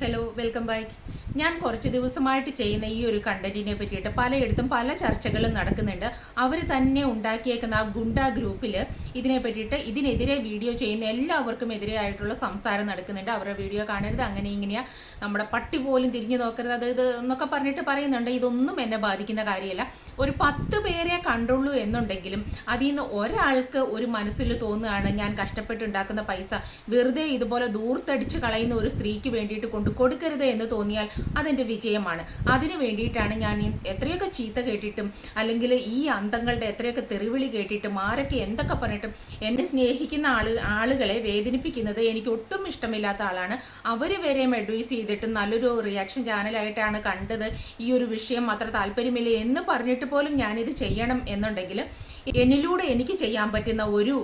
Hello welcome back ഞാൻ കുറച്ച് ദിവസമായിട്ട് ചെയ്യുന്ന ഈ ഒരു കണ്ടന്റിനെ പറ്റിയിട്ട് പലയിടത്തും പല ചർച്ചകളും നടക്കുന്നുണ്ട്. അവർ തന്നെ ഉണ്ടാക്കിയേക്കുന്ന ആ ഗുണ്ട ഗ്രൂപ്പിൽ ഇതിനെ പറ്റിയിട്ട് ഇതിനെതിരെ വീഡിയോ ചെയ്യുന്ന എല്ലാവർക്കും എതിരെയായിട്ടുള്ള സംസാരം നടക്കുന്നുണ്ട്. അവരുടെ വീഡിയോ കാണരുത് അങ്ങനെ ഇങ്ങനെയാ. നമ്മുടെ പട്ടി പോലും തിരിഞ്ഞു നോക്കരുത്. അത് ഇത് എന്നൊക്കെ പറഞ്ഞിട്ട് പറയുന്നുണ്ട്. ഇതൊന്നും എന്നെ ബാധിക്കുന്ന കാര്യമല്ല. ഒരു പത്ത് പേരെ കണ്ടുള്ളൂ എന്നുണ്ടെങ്കിലും അതിൽ നിന്ന് ഒരാൾക്ക് ഒരു മനസ്സിൽ തോന്നുകയാണ് ഞാൻ കഷ്ടപ്പെട്ടുണ്ടാക്കുന്ന പൈസ വെറുതെ ഇതുപോലെ ദൂർത്തടിച്ച് കളയുന്ന ഒരു സ്ത്രീക്ക് വേണ്ടിയിട്ട് കൊണ്ട് കൊടുക്കരുത് എന്ന് തോന്നിയാൽ അതെന്റെ വിജയമാണ്. അതിന് വേണ്ടിയിട്ടാണ് ഞാൻ എത്രയൊക്കെ ചീത്ത കേട്ടിട്ടും അല്ലെങ്കിൽ ഈ അന്തങ്ങളുടെ എത്രയൊക്കെ തെറിവിളി കേട്ടിട്ടും ആരൊക്കെ എന്തൊക്കെ പറഞ്ഞിട്ടും എന്നെ സ്നേഹിക്കുന്ന ആൾ ആളുകളെ വേദനിപ്പിക്കുന്നത് എനിക്ക് ഒട്ടും ഇഷ്ടമില്ലാത്ത ആളാണ്. അവർ വരെയും അഡ്വൈസ് ചെയ്തിട്ട് നല്ലൊരു റിയാക്ഷൻ ചാനലായിട്ടാണ് കണ്ടത്. ഈ ഒരു വിഷയം അത്ര താല്പര്യമില്ല എന്ന് പറഞ്ഞിട്ട് പോലും ഞാനിത് ചെയ്യണം എന്നുണ്ടെങ്കിൽ എന്നിലൂടെ എനിക്ക് ചെയ്യാൻ പറ്റുന്ന ഒരു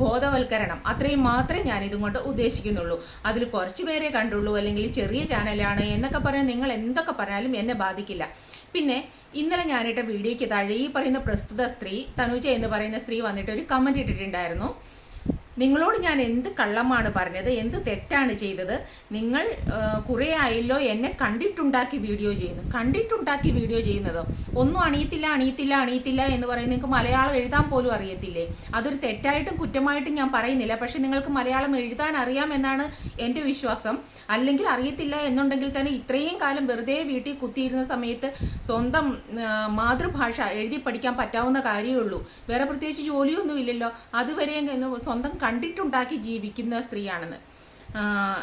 ബോധവൽക്കരണം. അത്രയും മാത്രമേ ഞാൻ ഇതും കൊണ്ട് ഉദ്ദേശിക്കുന്നുള്ളൂ. അതിൽ കുറച്ച് പേരെ കണ്ടുള്ളൂ അല്ലെങ്കിൽ ചെറിയ ചാനലാണ് എന്നൊക്കെ പറയാൻ നിങ്ങൾ എന്തൊക്കെ പറഞ്ഞാലും എന്നെ ബാധിക്കില്ല. പിന്നെ ഇന്നലെ ഞാനിട്ട വീഡിയോയ്ക്ക് താഴെ ഈ പറയുന്ന പ്രസ്തുത സ്ത്രീ തനുജ എന്ന് പറയുന്ന സ്ത്രീ വന്നിട്ട് ഒരു കമന്റ് ഇട്ടിട്ടുണ്ടായിരുന്നു. നിങ്ങളോട് ഞാൻ എന്ത് കള്ളമാണ് പറഞ്ഞത് എന്ത് തെറ്റാണ് ചെയ്തത് നിങ്ങൾ കുറേ ആയല്ലോ എന്നെ കണ്ടിട്ടുണ്ടാക്കി വീഡിയോ ചെയ്യുന്നു. കണ്ടിട്ടുണ്ടാക്കി വീഡിയോ ചെയ്യുന്നത്? ഒന്നും അണിയത്തില്ല അണിയത്തില്ല അണിയത്തില്ല എന്ന് പറയുന്നത് നിങ്ങൾക്ക് മലയാളം എഴുതാൻ പോലും അറിയത്തില്ലേ? അതൊരു തെറ്റായിട്ടും കുറ്റമായിട്ടും ഞാൻ പറയുന്നില്ല. പക്ഷെ നിങ്ങൾക്ക് മലയാളം എഴുതാൻ അറിയാമെന്നാണ് എന്റെ വിശ്വാസം. അല്ലെങ്കിൽ അറിയത്തില്ല എന്നുണ്ടെങ്കിൽ തന്നെ ഇത്രയും കാലം വെറുതെ വീട്ടിൽ കുത്തിയിരുന്ന സമയത്ത് സ്വന്തം മാതൃഭാഷ എഴുതി പഠിക്കാൻ പറ്റാവുന്ന കാര്യമേ ഉള്ളൂ. വേറെ പ്രത്യേകിച്ച് ജോലിയൊന്നും ഇല്ലല്ലോ അതുവരെ സ്വന്തം കണ്ടിട്ടുണ്ടാക്കി ജീവിക്കുന്ന സ്ത്രീയാണെന്ന്.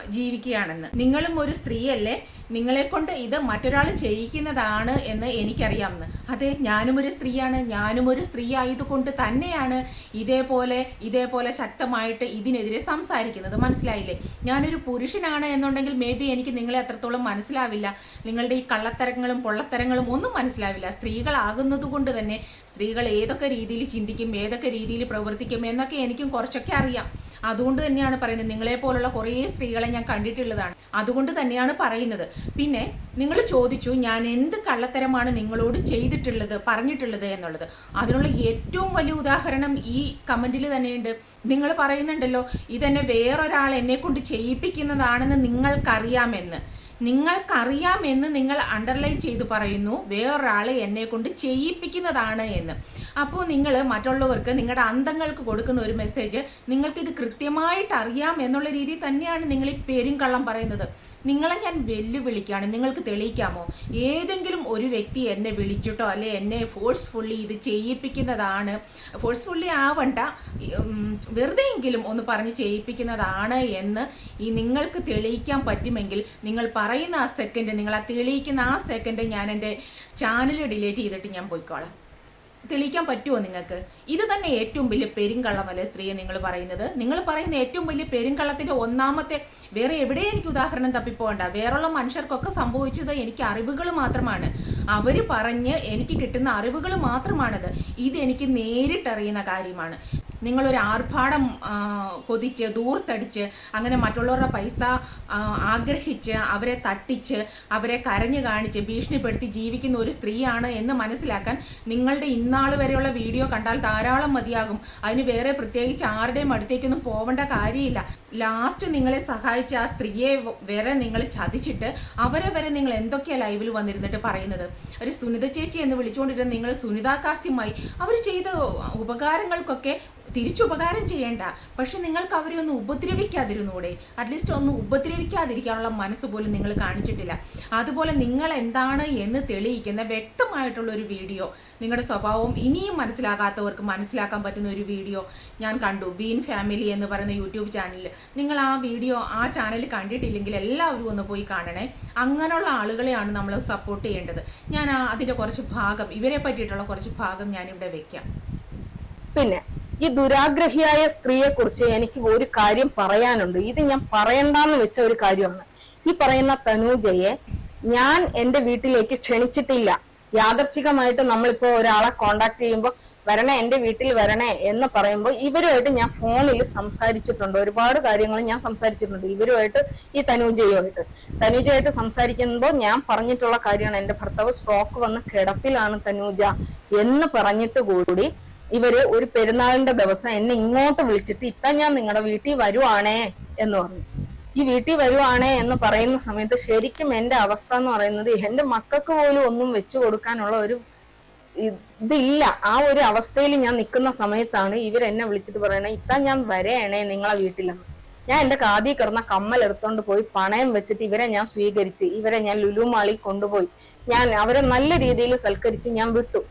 ജീവിക്കുകയാണെന്ന്. നിങ്ങളും ഒരു സ്ത്രീയല്ലേ? നിങ്ങളെ കൊണ്ട് ഇത് മറ്റൊരാൾ ചെയ്യിക്കുന്നതാണ് എന്ന് എനിക്കറിയാമെന്ന്. അതെ ഞാനും ഒരു സ്ത്രീയാണ്. ഞാനും ഒരു സ്ത്രീ ആയതുകൊണ്ട് തന്നെയാണ് ഇതേപോലെ ഇതേപോലെ ശക്തമായിട്ട് ഇതിനെതിരെ സംസാരിക്കുന്നത്. മനസ്സിലായില്ലേ? ഞാനൊരു പുരുഷനാണ് എന്നുണ്ടെങ്കിൽ മേ ബി എനിക്ക് നിങ്ങളെ അത്രത്തോളം മനസ്സിലാവില്ല. നിങ്ങളുടെ ഈ കള്ളത്തരങ്ങളും പൊള്ളത്തരങ്ങളും ഒന്നും മനസ്സിലാവില്ല. സ്ത്രീകളാകുന്നത് കൊണ്ട് തന്നെ സ്ത്രീകൾ ഏതൊക്കെ രീതിയിൽ ചിന്തിക്കും ഏതൊക്കെ രീതിയിൽ പ്രവർത്തിക്കും എന്നൊക്കെ എനിക്കും കുറച്ചൊക്കെ അറിയാം. അതുകൊണ്ട് തന്നെയാണ് പറയുന്നത്. നിങ്ങളെ പോലുള്ള കുറേ സ്ത്രീകളെ ഞാൻ കണ്ടിട്ടുള്ളതാണ്. അതുകൊണ്ട് തന്നെയാണ് പറയുന്നത്. പിന്നെ നിങ്ങൾ ചോദിച്ചു ഞാൻ എന്ത് കള്ളത്തരമാണ് നിങ്ങളോട് ചെയ്തിട്ടുള്ളത് പറഞ്ഞിട്ടുള്ളത് എന്നുള്ളത്? അതിനുള്ള ഏറ്റവും വലിയ ഉദാഹരണം ഈ കമന്റിൽ തന്നെയുണ്ട്. നിങ്ങൾ പറയുന്നുണ്ടല്ലോ ഇതെന്നെ വേറൊരാൾ എന്നെ കൊണ്ട് ചെയ്യിപ്പിക്കുന്നതാണെന്ന് നിങ്ങൾക്കറിയാമെന്ന്. നിങ്ങൾക്കറിയാമെന്ന് നിങ്ങൾ അണ്ടർലൈൻ ചെയ്ത് പറയുന്നു വേറൊരാൾ എന്നെ കൊണ്ട് ചെയ്യിപ്പിക്കുന്നതാണ് എന്ന്. അപ്പോൾ നിങ്ങൾ മറ്റുള്ളവർക്ക് നിങ്ങളുടെ അന്തങ്ങൾക്ക് കൊടുക്കുന്ന ഒരു മെസ്സേജ് നിങ്ങൾക്കിത് കൃത്യമായിട്ട് അറിയാം എന്നുള്ള രീതിയിൽ തന്നെയാണ് നിങ്ങൾ ഈ പേരും കള്ളം പറയുന്നത്. നിങ്ങളെ ഞാൻ വെല്ലുവിളിക്കുകയാണ്. നിങ്ങൾക്ക് തെളിയിക്കാമോ? ഏതെങ്കിലും ഒരു വ്യക്തി എന്നെ വിളിച്ചിട്ടോ അല്ലെ എന്നെ ഫോഴ്സ്ഫുള്ളി ഇത് ചെയ്യിപ്പിക്കുന്നതാണ് ഫോഴ്സ്ഫുള്ളി ആവണ്ട വെറുതെ വെറുതെയെങ്കിലും ഒന്ന് പറഞ്ഞ് ചെയ്യിപ്പിക്കുന്നതാണ് എന്ന് ഈ നിങ്ങൾക്ക് തെളിയിക്കാൻ പറ്റുമെങ്കിൽ നിങ്ങൾ പറയുന്ന ആ സെക്കൻഡ് നിങ്ങൾ ആ തെളിയിക്കുന്ന ആ സെക്കൻഡ് ഞാൻ എന്റെ ചാനൽ ഡിലീറ്റ് ചെയ്തിട്ട് ഞാൻ പോയിക്കോളാം. തെളിയിക്കാൻ പറ്റുമോ നിങ്ങൾക്ക്? ഇത് തന്നെ ഏറ്റവും വലിയ പെരുങ്കള്ളമല്ലേ സ്ത്രീയെ നിങ്ങൾ പറയുന്നത്? നിങ്ങൾ പറയുന്ന ഏറ്റവും വലിയ പെരുങ്കള്ളത്തിന്റെ ഒന്നാമത്തെ വേറെ എവിടെ എനിക്ക് ഉദാഹരണം തപ്പിപ്പോണ്ട വേറെയുള്ള മനുഷ്യർക്കൊക്കെ സംഭവിച്ചത് എനിക്ക് അറിവുകൾ മാത്രമാണ്. അവർ പറഞ്ഞ് എനിക്ക് കിട്ടുന്ന അറിവുകൾ മാത്രമാണത്. ഇത് എനിക്ക് നേരിട്ടറിയുന്ന കാര്യമാണ്. നിങ്ങളൊരു ആർഭാടം കൊതിച്ച് ദൂർത്തടിച്ച് അങ്ങനെ മറ്റുള്ളവരുടെ പൈസ ആഗ്രഹിച്ച് അവരെ തട്ടിച്ച് അവരെ കരഞ്ഞു കാണിച്ച് ഭീഷണിപ്പെടുത്തി ജീവിക്കുന്ന ഒരു സ്ത്രീയാണ് എന്ന് മനസ്സിലാക്കാൻ നിങ്ങളുടെ ഇന്നാൾ വരെയുള്ള വീഡിയോ കണ്ടാൽ ധാരാളം മതിയാകും. അതിന് വേറെ പ്രത്യേകിച്ച് ആരുടെയും അടുത്തേക്കൊന്നും പോവേണ്ട കാര്യമില്ല. ലാസ്റ്റ് നിങ്ങളെ സഹായിച്ച ആ സ്ത്രീയെ വരെ നിങ്ങൾ ചതിച്ചിട്ട് അവരെ വരെ നിങ്ങൾ എന്തൊക്കെയാണ് ലൈവിൽ വന്നിരുന്നിട്ട് പറയുന്നത്? ഒരു സുനിത ചേച്ചി എന്ന് വിളിച്ചുകൊണ്ടിരുന്ന നിങ്ങൾ സുനിത കാസ്യമായി അവർ ചെയ്ത ഉപകാരങ്ങൾക്കൊക്കെ തിരിച്ചുപകാരം ചെയ്യേണ്ട. പക്ഷെ നിങ്ങൾക്ക് അവരെ ഒന്ന് ഉപദ്രവിക്കാതിരുന്നൂടെ. അറ്റ്ലീസ്റ്റ് ഒന്ന് ഉപദ്രവിക്കാതിരിക്കാനുള്ള മനസ്സ് പോലും നിങ്ങൾ കാണിച്ചിട്ടില്ല. അതുപോലെ നിങ്ങൾ എന്താണ് എന്ന് തെളിയിക്കുന്ന വ്യക്തമായിട്ടുള്ള ഒരു വീഡിയോ നിങ്ങളുടെ സ്വഭാവം ഇനിയും മനസ്സിലാകാത്തവർക്ക് മനസ്സിലാക്കാൻ പറ്റുന്ന ഒരു വീഡിയോ ഞാൻ കണ്ടു. ബീൻ ഫാമിലി എന്ന് പറയുന്ന യൂട്യൂബ് ചാനലിൽ. നിങ്ങൾ ആ വീഡിയോ ആ ചാനൽ കണ്ടിട്ടില്ലെങ്കിൽ എല്ലാവരും ഒന്ന് പോയി കാണണേ. അങ്ങനെയുള്ള ആളുകളെയാണ് നമ്മൾ സപ്പോർട്ട് ചെയ്യേണ്ടത്. ഞാൻ അതിന്റെ കുറച്ച് ഭാഗം ഇവരെ പറ്റിയിട്ടുള്ള കുറച്ച് ഭാഗം ഞാനിവിടെ വെക്കാം. പിന്നെ ഈ ദുരാഗ്രഹിയായ സ്ത്രീയെ കുറിച്ച് എനിക്ക് ഒരു കാര്യം പറയാനുണ്ട്. ഇത് ഞാൻ പറയണ്ടെന്ന് വെച്ച ഒരു കാര്യമാണ്. ഈ പറയുന്ന തനൂജയെ ഞാൻ എന്റെ വീട്ടിലേക്ക് ക്ഷണിച്ചിട്ടില്ല. യാദർച്ഛികമായിട്ട് നമ്മളിപ്പോ ഒരാളെ കോണ്ടാക്ട് ചെയ്യുമ്പോൾ വരണേ എന്റെ വീട്ടിൽ വരണേ എന്ന് പറയുമ്പോൾ ഇവരുമായിട്ട് ഞാൻ ഫോണിൽ സംസാരിച്ചിട്ടുണ്ട്. ഒരുപാട് കാര്യങ്ങൾ ഞാൻ സംസാരിച്ചിട്ടുണ്ട് ഇവരുമായിട്ട് ഈ തനൂജയുമായിട്ട്. തനൂജയായിട്ട് സംസാരിക്കുമ്പോൾ ഞാൻ പറഞ്ഞിട്ടുള്ള കാര്യമാണ്. എന്റെ ഭർത്താവ് സ്ട്രോക്ക് വന്ന് കിടപ്പിലാണ് തനൂജ എന്ന് പറഞ്ഞിട്ട് കൂടി ഇവർ ഒരു പെരുന്നാളിന്റെ ദിവസം എന്നെ ഇങ്ങോട്ട് വിളിച്ചിട്ട് ഇത്ത ഞാൻ നിങ്ങളുടെ വീട്ടിൽ വരുവാണേ എന്ന് പറഞ്ഞു. ഈ വീട്ടിൽ വരുവാണേ എന്ന് പറയുന്ന സമയത്ത് ശരിക്കും എന്റെ അവസ്ഥ എന്ന് പറയുന്നത് എന്റെ മക്കൾക്ക് പോലും ഒന്നും വെച്ചു കൊടുക്കാനുള്ള ഒരു ഇതില്ല. ആ ഒരു അവസ്ഥയിൽ ഞാൻ നിൽക്കുന്ന സമയത്താണ് ഇവർ എന്നെ വിളിച്ചിട്ട് പറയണേ ഇത്താ ഞാൻ വരേണേ നിങ്ങളെ വീട്ടിലെന്ന്. ഞാൻ എന്റെ കാതി കിടന്ന കമ്മൽ എടുത്തോണ്ട് പോയി പണയം വെച്ചിട്ട് ഇവരെ ഞാൻ സ്വീകരിച്ച് ഇവരെ ഞാൻ ലുലുമാളി കൊണ്ടുപോയി. ഞാൻ അവരെ നല്ല രീതിയിൽ സൽക്കരിച്ച് ഞാൻ വിട്ടു.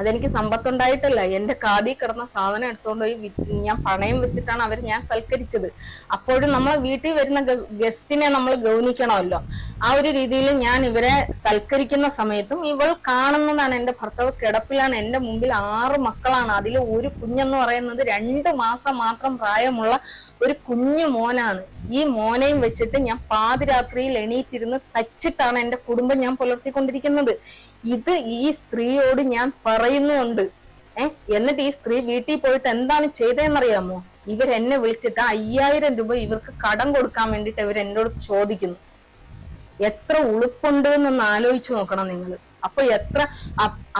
അതെനിക്ക് സമ്പത്തുണ്ടായിട്ടല്ല. എന്റെ കാതിൽ കിടന്ന സാധനം എടുത്തുകൊണ്ട് പോയി ഞാൻ പണയം വെച്ചിട്ടാണ് അവർ ഞാൻ സൽക്കരിച്ചത്. അപ്പോഴും നമ്മളെ വീട്ടിൽ വരുന്ന ഗസ്റ്റിനെ നമ്മൾ ഗൗനിക്കണമല്ലോ. ആ ഒരു രീതിയിൽ ഞാൻ ഇവരെ സൽക്കരിക്കുന്ന സമയത്തും ഇവൾ കാണുന്നതാണ് എന്റെ ഭർത്താവ് കിടപ്പിലാണ് എന്റെ മുമ്പിൽ ആറ് മക്കളാണ്. അതിൽ ഒരു കുഞ്ഞെന്ന് പറയുന്നത് രണ്ട് മാസം മാത്രം പ്രായമുള്ള ഒരു കുഞ്ഞു മോനാണ്. ഈ മോനെയും വെച്ചിട്ട് ഞാൻ പാതിരാത്രിയിൽ എണീറ്റിരുന്ന് തച്ചിട്ടാണ് എന്റെ കുടുംബം ഞാൻ പുലർത്തിക്കൊണ്ടിരിക്കുന്നത്. ഇത് ഈ സ്ത്രീയോട് ഞാൻ പറയുന്നുണ്ട്. ഏഹ് എന്നിട്ട് ഈ സ്ത്രീ വീട്ടിൽ പോയിട്ട് എന്താണ് ചെയ്തതെന്നറിയാമോ? ഇവർ എന്നെ വിളിച്ചിട്ട് അയ്യായിരം രൂപ ഇവർക്ക് കടം കൊടുക്കാൻ വേണ്ടിട്ട് ഇവർ എന്നോട് ചോദിക്കുന്നു. എത്ര ഉളുപ്പുണ്ട് എന്നൊന്ന് ആലോചിച്ചു നോക്കണം നിങ്ങൾ. അപ്പൊ എത്ര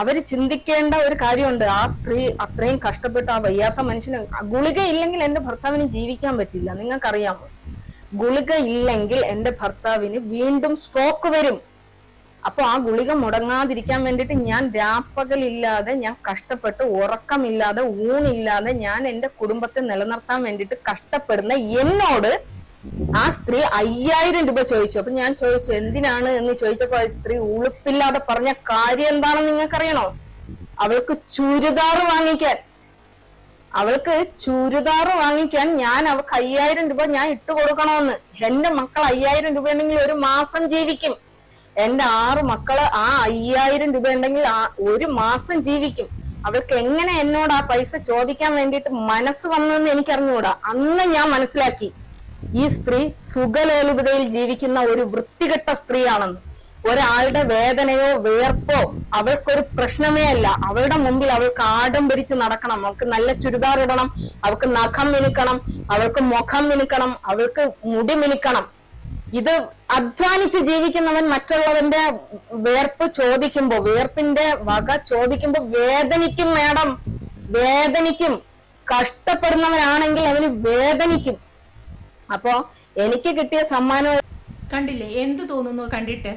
അവർ ചിന്തിക്കേണ്ട ഒരു കാര്യമുണ്ട്. ആ സ്ത്രീ അത്രയും കഷ്ടപ്പെട്ട് ആ വയ്യാത്ത മനുഷ്യന് ഗുളിക ഇല്ലെങ്കിൽ എന്റെ ഭർത്താവിന് ജീവിക്കാൻ പറ്റില്ല. നിങ്ങൾക്കറിയാമോ? ഗുളിക ഇല്ലെങ്കിൽ എന്റെ ഭർത്താവിന് വീണ്ടും സ്ട്രോക്ക് വരും. അപ്പൊ ആ ഗുളിക മുടങ്ങാതിരിക്കാൻ വേണ്ടിയിട്ട് ഞാൻ രാപ്പകലില്ലാതെ ഞാൻ കഷ്ടപ്പെട്ട് ഉറക്കമില്ലാതെ ഊണില്ലാതെ ഞാൻ എന്റെ കുടുംബത്തെ നിലനിർത്താൻ വേണ്ടിയിട്ട് കഷ്ടപ്പെടുന്ന എന്നോട് ആ സ്ത്രീ അയ്യായിരം രൂപ ചോദിച്ചു. അപ്പൊ ഞാൻ ചോദിച്ചു എന്തിനാണ്? എന്ന് ചോദിച്ചപ്പോ സ്ത്രീ ഉളുപ്പില്ലാതെ പറഞ്ഞ കാര്യം എന്താണെന്ന് നിങ്ങൾക്കറിയണോ? അവൾക്ക് ചുരിദാർ വാങ്ങിക്കാൻ. അവൾക്ക് ചുരിദാർ വാങ്ങിക്കാൻ ഞാൻ അവൾക്ക് അയ്യായിരം രൂപ ഞാൻ ഇട്ട് കൊടുക്കണമെന്ന് എന്റെ മക്കൾ അയ്യായിരം രൂപ ഉണ്ടെങ്കിൽ ഒരു മാസം ജീവിക്കും. എന്റെ ആറ് മക്കൾ ആ അയ്യായിരം രൂപ ഉണ്ടെങ്കിൽ ഒരു മാസം ജീവിക്കും. അവൾക്ക് എങ്ങനെ എന്നോട് ആ പൈസ ചോദിക്കാൻ വേണ്ടിയിട്ട് മനസ്സ് വന്നെന്ന് എന്ന് അറിഞ്ഞുകൂടാ അന്ന് ഞാൻ മനസ്സിലാക്കി. ഈ സ്ത്രീ സുഖലോലുപതയിൽ ജീവിക്കുന്ന ഒരു വൃത്തികെട്ട സ്ത്രീയാണെന്ന്. ഒരാളുടെ വേദനയോ വേർപ്പോ അവൾക്കൊരു പ്രശ്നമേ അല്ല. അവളുടെ മുമ്പിൽ അവൾക്ക് ആഡംബരിച്ച് നടക്കണം. അവൾക്ക് നല്ല ചുരിദാർ ഇടണം. അവൾക്ക് നഖം മിനുക്കണം. അവൾക്ക് മുഖം മിനുക്കണം. അവൾക്ക് മുടി മിനുക്കണം. ഇത് അധ്വാനിച്ച് ജീവിക്കുന്നവൻ മറ്റുള്ളവന്റെ വേർപ്പ് ചോദിക്കുമ്പോ വേർപ്പിന്റെ വക ചോദിക്കുമ്പോ വേദനിക്കും മാഡം. വേദനിക്കും. കഷ്ടപ്പെടുന്നവനാണെങ്കിൽ അവന് വേദനിക്കും. അപ്പോ എനിക്ക് കിട്ടിയ സമ്മാനം കണ്ടില്ലേ? എന്ത് തോന്നുന്നു? കണ്ടിട്ട്.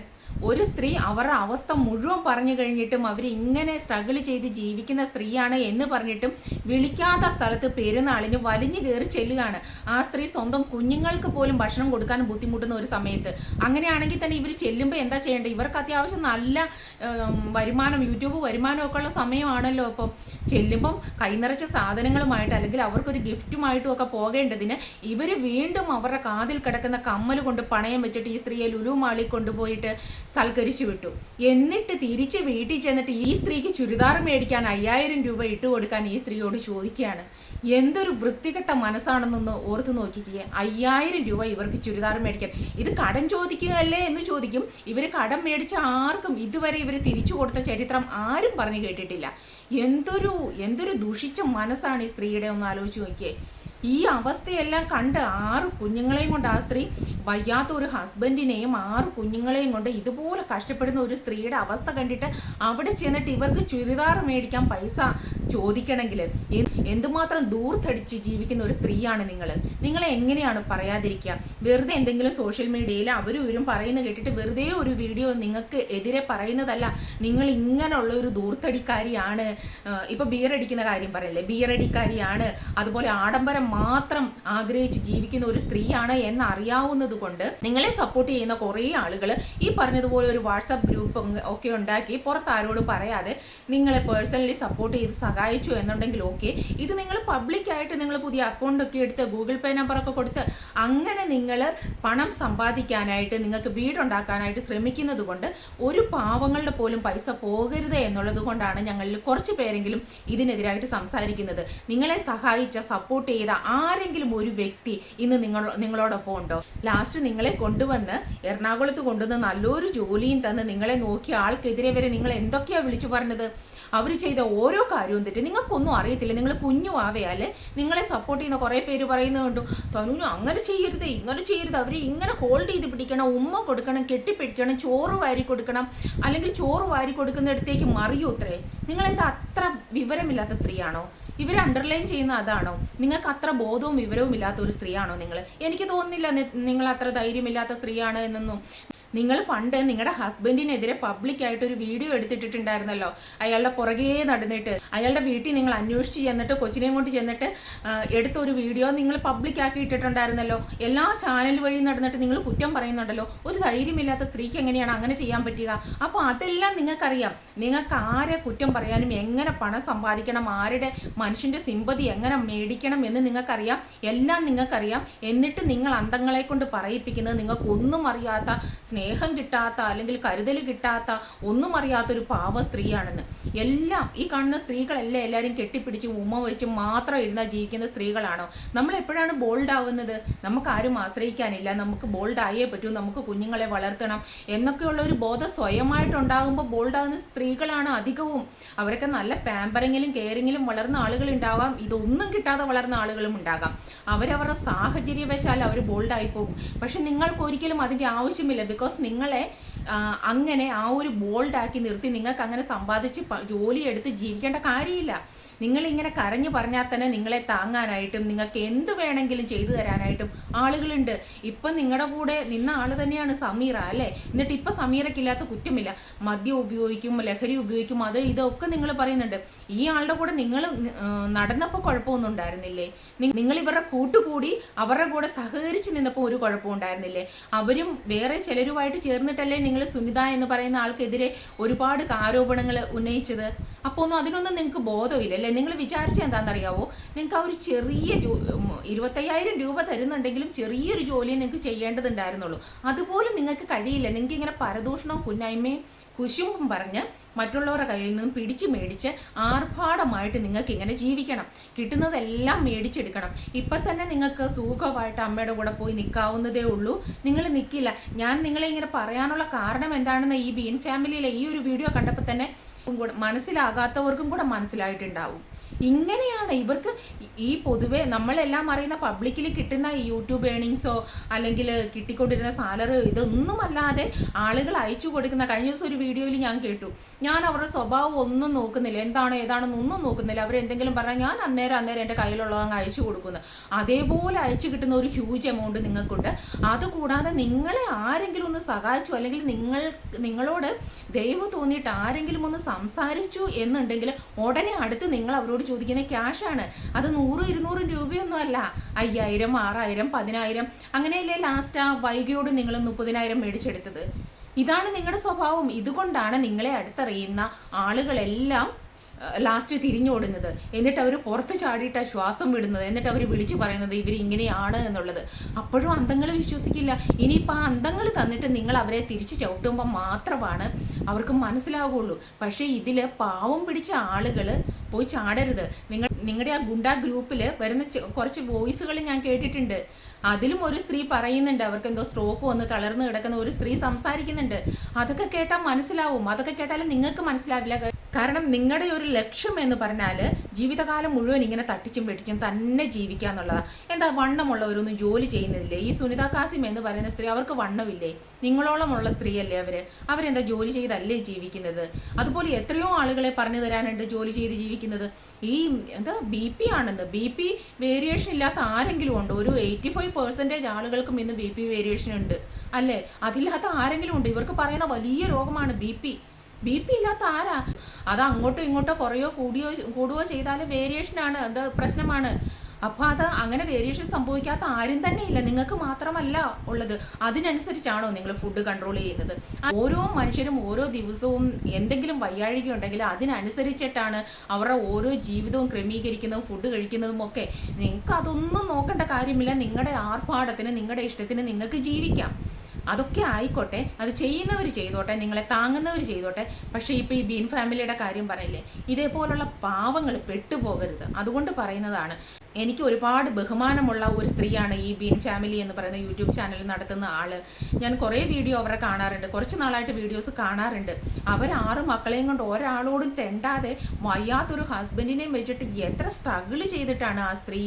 ഒരു സ്ത്രീ അവരുടെ അവസ്ഥ മുഴുവൻ പറഞ്ഞു കഴിഞ്ഞിട്ടും അവർ ഇങ്ങനെ സ്ട്രഗിൾ ചെയ്ത് ജീവിക്കുന്ന സ്ത്രീയാണ് എന്ന് പറഞ്ഞിട്ടും വിളിക്കാത്ത സ്ഥലത്ത് പെരുന്നാളിന് വലിഞ്ഞു കയറി ചെല്ലുകയാണ്. ആ സ്ത്രീ സ്വന്തം കുഞ്ഞുങ്ങൾക്ക് പോലും ഭക്ഷണം കൊടുക്കാൻ ബുദ്ധിമുട്ടുന്ന ഒരു സമയത്ത്. അങ്ങനെയാണെങ്കിൽ തന്നെ ഇവർ ചെല്ലുമ്പോൾ എന്താ ചെയ്യേണ്ടത്? ഇവർക്ക് അത്യാവശ്യം നല്ല വരുമാനം യൂട്യൂബ് വരുമാനം ഒക്കെ ഉള്ള സമയമാണല്ലോ അപ്പം ചെല്ലുമ്പം കൈനിറച്ച സാധനങ്ങളുമായിട്ട് അല്ലെങ്കിൽ അവർക്കൊരു ഗിഫ്റ്റുമായിട്ടും ഒക്കെ പോകേണ്ടതിന് ഇവർ വീണ്ടും അവരുടെ കാതിൽ കിടക്കുന്ന കമ്മൽ കൊണ്ട് പണയം വെച്ചിട്ട് ഈ സ്ത്രീയെ ലുലു മാളി കൊണ്ടുപോയിട്ട് സൽക്കരിച്ചു വിട്ടു. എന്നിട്ട് തിരിച്ച് വീട്ടിൽ ചെന്നിട്ട് ഈ സ്ത്രീക്ക് ചുരിദാർ മേടിക്കാൻ അയ്യായിരം രൂപ ഇട്ട് കൊടുക്കാൻ ഈ സ്ത്രീയോട് ചോദിക്കുകയാണ്. എന്തൊരു വൃത്തികെട്ട മനസ്സാണെന്നൊന്ന് ഓർത്ത് നോക്കിക്കുക അയ്യായിരം രൂപ ഇവർക്ക് ചുരിദാർ മേടിക്കാൻ. ഇത് കടം ചോദിക്കുകയല്ലേ എന്ന് ചോദിക്കും. ഇവർ കടം മേടിച്ച ആർക്കും ഇതുവരെ ഇവർ തിരിച്ചു കൊടുത്ത ചരിത്രം ആരും പറഞ്ഞു കേട്ടിട്ടില്ല. എന്തൊരു എന്തൊരു ദുഷിച്ച മനസ്സാണ് ഈ സ്ത്രീയുടെ ഒന്ന് ആലോചിച്ച് നോക്കിയേ. ഈ അവസ്ഥയെല്ലാം കണ്ട് ആറ് കുഞ്ഞുങ്ങളെയും കൊണ്ട് ആ സ്ത്രീ വയ്യാത്ത ഒരു ഹസ്ബൻഡിനെയും ആറ് കുഞ്ഞുങ്ങളെയും കൊണ്ട് ഇതുപോലെ കഷ്ടപ്പെടുന്ന ഒരു സ്ത്രീയുടെ അവസ്ഥ കണ്ടിട്ട് അവിടെ ചെന്നിട്ട് ഇവർക്ക് ചുരിദാർ മേടിക്കാൻ പൈസ ചോദിക്കണമെങ്കിൽ എന്തുമാത്രം ദൂർത്തടിച്ച് ജീവിക്കുന്ന ഒരു സ്ത്രീയാണ് നിങ്ങൾ. നിങ്ങൾ എങ്ങനെയാണ് പറയാതിരിക്കുക? വെറുതെ എന്തെങ്കിലും സോഷ്യൽ മീഡിയയിൽ അവരും ഇവരും പറയുന്നത് കേട്ടിട്ട് വെറുതെ ഒരു വീഡിയോ നിങ്ങൾക്ക് എതിരെ പറയുന്നതല്ല. നിങ്ങൾ ഇങ്ങനെയുള്ള ഒരു ദൂർത്തടിക്കാരിയാണ്. ഇപ്പോൾ ബിയറടിക്കുന്ന കാര്യം പറയല്ലേ? ബിയറടിക്കാരിയാണ് അതുപോലെ ആഡംബരം മാത്രം ആഗ്രഹിച്ച് ജീവിക്കുന്ന ഒരു സ്ത്രീയാണ് എന്ന് അറിയാവുന്നത് കൊണ്ട് നിങ്ങളെ സപ്പോർട്ട് ചെയ്യുന്ന കുറേ ആളുകൾ ഈ പറഞ്ഞതുപോലെ ഒരു വാട്സാപ്പ് ഗ്രൂപ്പ് ഒക്കെ ഉണ്ടാക്കി പുറത്ത് ആരോടും പറയാതെ നിങ്ങളെ പേഴ്സണലി സപ്പോർട്ട് ചെയ്ത് സഹായിച്ചു എന്നുണ്ടെങ്കിൽ ഓക്കെ ഇത് നിങ്ങൾ പബ്ലിക്കായിട്ട് നിങ്ങൾ പുതിയ അക്കൗണ്ട് ഒക്കെ എടുത്ത് ഗൂഗിൾ പേ നമ്പറൊക്കെ കൊടുത്ത് അങ്ങനെ നിങ്ങൾ പണം സമ്പാദിക്കാനായിട്ട് നിങ്ങൾക്ക് വീടുണ്ടാക്കാനായിട്ട് ശ്രമിക്കുന്നത് കൊണ്ട് ഒരു പാവങ്ങളുടെ പോലും പൈസ പോകരുത് എന്നുള്ളത് കൊണ്ടാണ് ഞങ്ങളിൽ കുറച്ച് പേരെങ്കിലും ഇതിനെതിരായിട്ട് സംസാരിക്കുന്നത്. നിങ്ങളെ സഹായിച്ച സപ്പോർട്ട് ചെയ്ത ആരെങ്കിലും ഒരു വ്യക്തി ഇന്ന് നിങ്ങൾ നിങ്ങളോടൊപ്പം ഉണ്ടോ? ലാസ്റ്റ് നിങ്ങളെ കൊണ്ടുവന്ന് എറണാകുളത്ത് കൊണ്ടുവന്ന് നല്ലൊരു ജോലിയും തന്ന് നിങ്ങളെ നോക്കിയ ആൾക്കെതിരെ വരെ നിങ്ങൾ എന്തൊക്കെയാ വിളിച്ചു പറഞ്ഞത്? അവർ ചെയ്ത ഓരോ കാര്യവും തെറ്റ്. നിങ്ങൾക്കൊന്നും അറിയത്തില്ല. നിങ്ങൾ കുഞ്ഞു ആവയാൽ നിങ്ങളെ സപ്പോർട്ട് ചെയ്യുന്ന കുറേ പേര് പറയുന്നുണ്ട് തനുനു അങ്ങനെ ചെയ്യരുത് ഇങ്ങനെ ചെയ്യരുത്. അവർ ഇങ്ങനെ ഹോൾഡ് ചെയ്ത് പിടിക്കണം ഉമ്മ കൊടുക്കണം കെട്ടിപ്പിടിക്കണം ചോറ് വാരി കൊടുക്കണം. അല്ലെങ്കിൽ ചോറ് വാരി കൊടുക്കുന്നിടത്തേക്ക് മറിയൂ അത്രേ നിങ്ങൾ എന്താ അത്ര വിവരമില്ലാത്ത സ്ത്രീയാണോ? ഇവർ അണ്ടർലൈൻ ചെയ്യുന്ന അതാണോ? നിങ്ങൾക്ക് അത്ര ബോധവും വിവരവും ഇല്ലാത്ത ഒരു സ്ത്രീയാണോ നിങ്ങൾ എനിക്ക് തോന്നുന്നില്ല നിങ്ങൾ അത്ര ധൈര്യമില്ലാത്ത സ്ത്രീയാണ് എന്നൊന്നും. നിങ്ങൾ പണ്ട് നിങ്ങളുടെ ഹസ്ബൻഡിനെതിരെ പബ്ലിക്കായിട്ട് ഒരു വീഡിയോ എടുത്തിട്ടുണ്ടായിരുന്നല്ലോ അയാളുടെ പുറകെ നടന്നിട്ട് അയാളുടെ വീട്ടിൽ നിങ്ങൾ അന്വേഷിച്ച് ചെന്നിട്ട് കൊച്ചിനെയും കൊണ്ട് ചെന്നിട്ട് എടുത്ത ഒരു വീഡിയോ നിങ്ങൾ പബ്ലിക്കാക്കി ഇട്ടിട്ടുണ്ടായിരുന്നല്ലോ. എല്ലാ ചാനൽ വഴി നടന്നിട്ട് നിങ്ങൾ കുറ്റം പറയുന്നുണ്ടല്ലോ. ഒരു ധൈര്യമില്ലാത്ത സ്ത്രീക്ക് എങ്ങനെയാണ് അങ്ങനെ ചെയ്യാൻ പറ്റുക? അപ്പോൾ അതെല്ലാം നിങ്ങൾക്കറിയാം. നിങ്ങൾക്ക് ആരെ കുറ്റം പറയാനും എങ്ങനെ പണം സമ്പാദിക്കണം ആരുടെ മനുഷ്യന്റെ സിമ്പതി എങ്ങനെ മേടിക്കണം എന്ന് നിങ്ങൾക്കറിയാം. എല്ലാം നിങ്ങൾക്കറിയാം. എന്നിട്ട് നിങ്ങൾ അന്തങ്ങളെ കൊണ്ട് പറയിപ്പിക്കുന്നത് നിങ്ങൾക്കൊന്നും അറിയാത്ത സ്നേഹം കിട്ടാത്ത അല്ലെങ്കിൽ കരുതൽ കിട്ടാത്ത ഒന്നും അറിയാത്തൊരു പാവ സ്ത്രീയാണെന്ന്. എല്ലാം ഈ കാണുന്ന സ്ത്രീകളെല്ലാം എല്ലാവരും കെട്ടിപ്പിടിച്ച് ഉമ്മ വെച്ച് മാത്രം ഇരുന്നാൽ ജീവിക്കുന്ന സ്ത്രീകളാണോ? നമ്മൾ എപ്പോഴാണ് ബോൾഡ് ആവുന്നത്? നമുക്ക് ആരും ആശ്രയിക്കാനില്ല. നമുക്ക് ബോൾഡ് ആയേ പറ്റൂ. നമുക്ക് കുഞ്ഞുങ്ങളെ വളർത്തണം എന്നൊക്കെയുള്ള ഒരു ബോധം സ്വയമായിട്ടുണ്ടാകുമ്പോൾ ബോൾഡ് ആകുന്ന സ്ത്രീകളാണ് അധികവും. അവരൊക്കെ നല്ല പാമ്പറിങ്ങിലും കെയറിങ്ങിലും വളർന്ന ആളുകൾ ഉണ്ടാവാം. ഇതൊന്നും കിട്ടാതെ വളർന്ന ആളുകളും ഉണ്ടാകാം. അവരവരുടെ സാഹചര്യവശാൽ അവർ ബോൾഡായി പോകും. പക്ഷെ നിങ്ങൾക്ക് ഒരിക്കലും അതിന്റെ ആവശ്യമില്ല. ബിക്കോസ് നിങ്ങളെ അങ്ങനെ ആ ഒരു ബോൾഡാക്കി നിർത്തി നിങ്ങൾക്ക് അങ്ങനെ സമ്പാദിച്ച് ജോലി ജോലിയെടുത്ത് ജീവിക്കേണ്ട കാര്യമില്ല. നിങ്ങൾ ഇങ്ങനെ കരഞ്ഞു പറഞ്ഞാൽ തന്നെ നിങ്ങളെ താങ്ങാനായിട്ടും നിങ്ങൾക്ക് എന്ത് വേണമെങ്കിലും ചെയ്തു തരാനായിട്ടും ആളുകളുണ്ട്. ഇപ്പം നിങ്ങളുടെ കൂടെ നിന്ന ആൾ തന്നെയാണ് സമീറ അല്ലേ? എന്നിട്ട് ഇപ്പം സമീറയ്ക്കില്ലാത്ത കുറ്റമില്ല. മദ്യം ഉപയോഗിക്കും ലഹരി ഉപയോഗിക്കും അത് ഇതൊക്കെ നിങ്ങൾ പറയുന്നുണ്ട്. ഈ ആളുടെ കൂടെ നിങ്ങൾ നടന്നപ്പോൾ കുഴപ്പമൊന്നും ഉണ്ടായിരുന്നില്ലേ? നിങ്ങൾ ഇവരുടെ കൂട്ടുകൂടി അവരുടെ കൂടെ സഹകരിച്ച് നിന്നപ്പോൾ ഒരു കുഴപ്പവും ഉണ്ടായിരുന്നില്ലേ? അവരും വേറെ ചിലരുമായിട്ട് ചേർന്നിട്ടല്ലേ നിങ്ങൾ സുനിത എന്ന് പറയുന്ന ആൾക്കെതിരെ ഒരുപാട് ആരോപണങ്ങൾ ഉന്നയിച്ചത്? അപ്പോൾ ഒന്നും അതിനൊന്നും നിങ്ങൾക്ക് ബോധമില്ല അല്ലേ? നിങ്ങൾ വിചാരിച്ച എന്താണെന്നറിയാവോ? നിങ്ങൾക്ക് ആ ഒരു ചെറിയ ഇരുപത്തയ്യായിരം രൂപ തരുന്നുണ്ടെങ്കിലും ചെറിയൊരു ജോലി നിങ്ങൾക്ക് ചെയ്യേണ്ടതുണ്ടായിരുന്നുള്ളൂ. അതുപോലും നിങ്ങൾക്ക് കഴിയില്ല. നിങ്ങൾക്ക് ഇങ്ങനെ പരദൂഷണവും കുന്നായ്മയും കുശുമ്പും പറഞ്ഞ് മറ്റുള്ളവരുടെ കയ്യിൽ നിന്നും പിടിച്ചു മേടിച്ച് ആർഭാടമായിട്ട് നിങ്ങൾക്ക് ഇങ്ങനെ ജീവിക്കണം. കിട്ടുന്നതെല്ലാം മേടിച്ചെടുക്കണം. ഇപ്പം തന്നെ നിങ്ങൾക്ക് സുഖമായിട്ട് അമ്മയുടെ കൂടെ പോയി നിൽക്കാവുന്നതേ ഉള്ളൂ. നിങ്ങൾ നിൽക്കില്ല. ഞാൻ നിങ്ങളെ ഇങ്ങനെ പറയാനുള്ള കാരണം എന്താണെന്ന് ഈ ബീൻ ഫാമിലിയിലെ ഈ ഒരു വീഡിയോ കണ്ടപ്പോൾ തന്നെ മനസ്സിലാകാത്തവർക്കും കൂടെ മനസ്സിലായിട്ടുണ്ടാവും. ഇങ്ങനെയാണ് ഇവർക്ക് ഈ- പൊതുവേ നമ്മളെല്ലാം അറിയുന്ന പബ്ലിക്കിൽ കിട്ടുന്ന യൂട്യൂബ് ഏണിങ്സോ അല്ലെങ്കിൽ കിട്ടിക്കൊണ്ടിരുന്ന സാലറിയോ ഇതൊന്നും അല്ലാതെ ആളുകൾ അയച്ചു കൊടുക്കുന്ന കഴിഞ്ഞ ദിവസം ഒരു വീഡിയോയിൽ ഞാൻ കേട്ടു. ഞാൻ അവരുടെ സ്വഭാവം ഒന്നും നോക്കുന്നില്ല. എന്താണ് ഏതാണെന്ന് ഒന്നും നോക്കുന്നില്ല. അവർ എന്തെങ്കിലും പറഞ്ഞാൽ ഞാൻ അന്നേരം അന്നേരം എന്റെ കയ്യിലുള്ളത് അങ്ങ് അയച്ചു കൊടുക്കുന്നു. അതേപോലെ അയച്ചു കിട്ടുന്ന ഒരു ഹ്യൂജ് എമൗണ്ട് നിങ്ങൾക്കുണ്ട്. അതുകൂടാതെ നിങ്ങളെ ആരെങ്കിലും ഒന്ന് സഹായിച്ചു അല്ലെങ്കിൽ നിങ്ങൾ നിങ്ങളോട് ദൈവം തോന്നിയിട്ട് ആരെങ്കിലും ഒന്ന് സംസാരിച്ചു എന്നുണ്ടെങ്കിൽ ഉടനെ അടുത്ത് നിങ്ങൾ അവരോട് ചോദിക്കുന്ന ക്യാഷാണ് അത് നൂറ് ഇരുന്നൂറ് രൂപയൊന്നും അല്ല അയ്യായിരം ആറായിരം പതിനായിരം അങ്ങനെയല്ലേ ലാസ്റ്റ് ആ വൈകിയോട് നിങ്ങൾ മുപ്പതിനായിരം മേടിച്ചെടുത്തത്? ഇതാണ് നിങ്ങളുടെ സ്വഭാവം. ഇതുകൊണ്ടാണ് നിങ്ങളെ അടുത്തറിയുന്ന ആളുകളെല്ലാം ലാസ്റ്റ് തിരിഞ്ഞോടുന്നത്. എന്നിട്ട് അവർ പുറത്ത് ചാടിയിട്ട് ശ്വാസം വിടുന്നത്. എന്നിട്ട് അവർ വിളിച്ചു പറയുന്നത് ഇവർ ഇങ്ങനെയാണ് എന്നുള്ളത്. അപ്പോഴും അന്തങ്ങൾ വിശ്വസിക്കില്ല. ഇനിയിപ്പോൾ ആ അന്തങ്ങൾ തന്നിട്ട് നിങ്ങൾ അവരെ തിരിച്ച് ചവിട്ടുമ്പോൾ മാത്രമാണ് അവർക്ക് മനസ്സിലാവുകയുള്ളൂ പക്ഷേ ഇതിൽ പാവം പിടിച്ച ആളുകൾ പോയി ചാടരുത്. നിങ്ങൾ നിങ്ങളുടെ ആ ഗുണ്ട ഗ്രൂപ്പിൽ വരുന്ന കുറച്ച് വോയിസുകൾ ഞാൻ കേട്ടിട്ടുണ്ട്. അതിലും ഒരു സ്ത്രീ പറയുന്നുണ്ട്. അവർക്ക് എന്തോ സ്ട്രോക്ക് വന്ന് തളർന്നു കിടക്കുന്ന ഒരു സ്ത്രീ സംസാരിക്കുന്നുണ്ട്. അതൊക്കെ കേട്ടാൽ മനസ്സിലാവും. അതൊക്കെ കേട്ടാലും നിങ്ങൾക്ക് മനസ്സിലാവില്ല. കാരണം നിങ്ങളുടെ ഒരു ലക്ഷ്യം എന്ന് പറഞ്ഞാൽ ജീവിതകാലം മുഴുവൻ ഇങ്ങനെ തട്ടിച്ചും വെട്ടിച്ചും തന്നെ ജീവിക്കുക എന്നുള്ളതാണ് എന്താ വണ്ണമുള്ളവരൊന്നും ജോലി ചെയ്യുന്നില്ലേ ഈ സുനിത കാസിം എന്ന് പറയുന്ന സ്ത്രീ അവർക്ക് വണ്ണമില്ലേ? നിങ്ങളോളമുള്ള സ്ത്രീയല്ലേ അവർ? അവരെന്താ ജോലി ചെയ്തല്ലേ ജീവിക്കുന്നത്? അതുപോലെ എത്രയോ ആളുകളെ പറഞ്ഞു തരാനുണ്ട് ജോലി ചെയ്ത് ജീവിക്കുന്നത്. ഈ എന്താ ബി പി ആണെന്ന്. ബി പി വേരിയേഷൻ ഇല്ലാത്ത ആരെങ്കിലും ഉണ്ടോ? ഒരു എയ്റ്റി ഫൈവ് പെർസെന്റേജ് ആളുകൾക്കും ഇന്ന് ബി പി വേരിയേഷൻ ഉണ്ട്. അല്ലേ? അതില്ലാത്ത ആരെങ്കിലും ഉണ്ട്. ഇവർക്ക് പറയുന്ന വലിയ രോഗമാണ് ബി പി. ബി പി ഇല്ലാത്ത ആരാ? അത് അങ്ങോട്ടോ ഇങ്ങോട്ടോ കുറയോ കൂടിയോ കൂടുകയോ ചെയ്താൽ വേരിയേഷനാണ് അത് പ്രശ്നമാണ്. അപ്പോൾ അത് അങ്ങനെ വേരിയേഷൻ സംഭവിക്കാത്ത ആരും തന്നെ ഇല്ല. നിങ്ങൾക്ക് മാത്രമല്ല ഉള്ളത്. അതിനനുസരിച്ചാണോ നിങ്ങൾ ഫുഡ് കൺട്രോൾ ചെയ്യുന്നത്? ഓരോ മനുഷ്യരും ഓരോ ദിവസവും എന്തെങ്കിലും വയ്യാഴിക ഉണ്ടെങ്കിൽ അതിനനുസരിച്ചിട്ടാണ് അവരുടെ ഓരോ ജീവിതവും ക്രമീകരിക്കുന്നതും ഫുഡ് കഴിക്കുന്നതും ഒക്കെ. നിങ്ങൾക്ക് അതൊന്നും നോക്കേണ്ട കാര്യമില്ല. നിങ്ങളുടെ ആർഭാടത്തിന് നിങ്ങളുടെ ഇഷ്ടത്തിന് നിങ്ങൾക്ക് ജീവിക്കാം. അതൊക്കെ ആയിക്കോട്ടെ അത് ചെയ്യുന്നവർ ചെയ്തോട്ടെ നിങ്ങളെ താങ്ങുന്നവർ ചെയ്തോട്ടെ. പക്ഷേ ഇപ്പോൾ ഈ ബീൻ ഫാമിലിയുടെ കാര്യം പറയില്ലേ ഇതേപോലുള്ള പാവങ്ങൾ പെട്ടുപോകരുത്. അതുകൊണ്ട് പറയുന്നതാണ് എനിക്ക് ഒരുപാട് ബഹുമാനമുള്ള ഒരു സ്ത്രീയാണ് ഈ ബീൻ ഫാമിലി എന്ന് പറയുന്ന യൂട്യൂബ് ചാനൽ നടത്തുന്ന ആൾ. ഞാൻ കുറേ വീഡിയോ അവരെ കാണാറുണ്ട്. കുറച്ച് നാളായിട്ട് വീഡിയോസ് കാണാറുണ്ട്. അവർ ആറ് മക്കളെയും കൊണ്ട് ഒരാളോടും തെണ്ടാതെ വയ്യാത്തൊരു ഹസ്ബൻഡിനെയും വെച്ചിട്ട് എത്ര സ്ട്രഗിൾ ചെയ്തിട്ടാണ് ആ സ്ത്രീ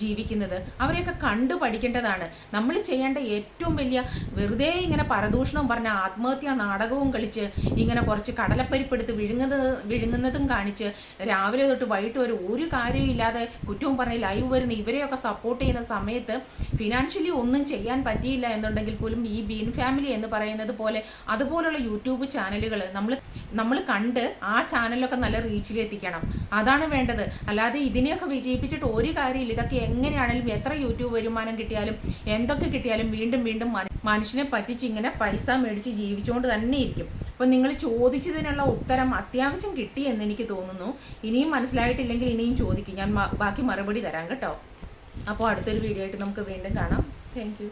ജീവിക്കുന്നത്. അവരെയൊക്കെ കണ്ടു പഠിക്കേണ്ടതാണ്. നമ്മൾ ചെയ്യേണ്ട ഏറ്റവും വലിയ വെറുതെ ഇങ്ങനെ പരദൂഷണവും പറഞ്ഞ ആത്മഹത്യാ നാടകവും കളിച്ച് ഇങ്ങനെ കുറച്ച് കടലപ്പരിപ്പെടുത്ത് വിഴുങ്ങുന്നത് വിഴുങ്ങുന്നതും കാണിച്ച് രാവിലെ തൊട്ട് വൈകിട്ട് വരെ ഒരു കാര്യവും ഇല്ലാതെ കുറ്റവും പറഞ്ഞ് ലൈവ് വരുന്ന ഇവരെയൊക്കെ സപ്പോർട്ട് ചെയ്യുന്ന സമയത്ത് ഫിനാൻഷ്യലി ഒന്നും ചെയ്യാൻ പറ്റിയില്ല എന്നുണ്ടെങ്കിൽ പോലും ഈ ബീൻ ഫാമിലി എന്ന് പറയുന്നത് പോലെ അതുപോലുള്ള യൂട്യൂബ് ചാനലുകൾ നമ്മൾ നമ്മൾ കണ്ട് ആ ചാനലൊക്കെ നല്ല റീച്ചിലെത്തിക്കണം അതാണ് വേണ്ടത്. അല്ലാതെ ഇതിനെയൊക്കെ വിജയിപ്പിച്ചിട്ട് ഒരു കാര്യമില്ല. ഇതൊക്കെ എങ്ങനെയാണെങ്കിലും എത്ര യൂട്യൂബ് വരുമാനം കിട്ടിയാലും എന്തൊക്കെ കിട്ടിയാലും വീണ്ടും വീണ്ടും മനുഷ്യനെ പറ്റിച്ച് ഇങ്ങനെ പൈസ മേടിച്ച് ജീവിച്ചുകൊണ്ട് തന്നെ ഇരിക്കും. അപ്പം നിങ്ങൾ ചോദിച്ചതിനുള്ള ഉത്തരം അത്യാവശ്യം കിട്ടി എന്ന് എനിക്ക് തോന്നുന്നു. ഇനിയും മനസ്സിലായിട്ടില്ലെങ്കിൽ ഇനിയും ചോദിക്കും. ഞാൻ ബാക്കി മറുപടി തരാം കേട്ടോ. അപ്പോൾ അടുത്തൊരു വീഡിയോ ആയിട്ട് നമുക്ക് വീണ്ടും കാണാം. താങ്ക്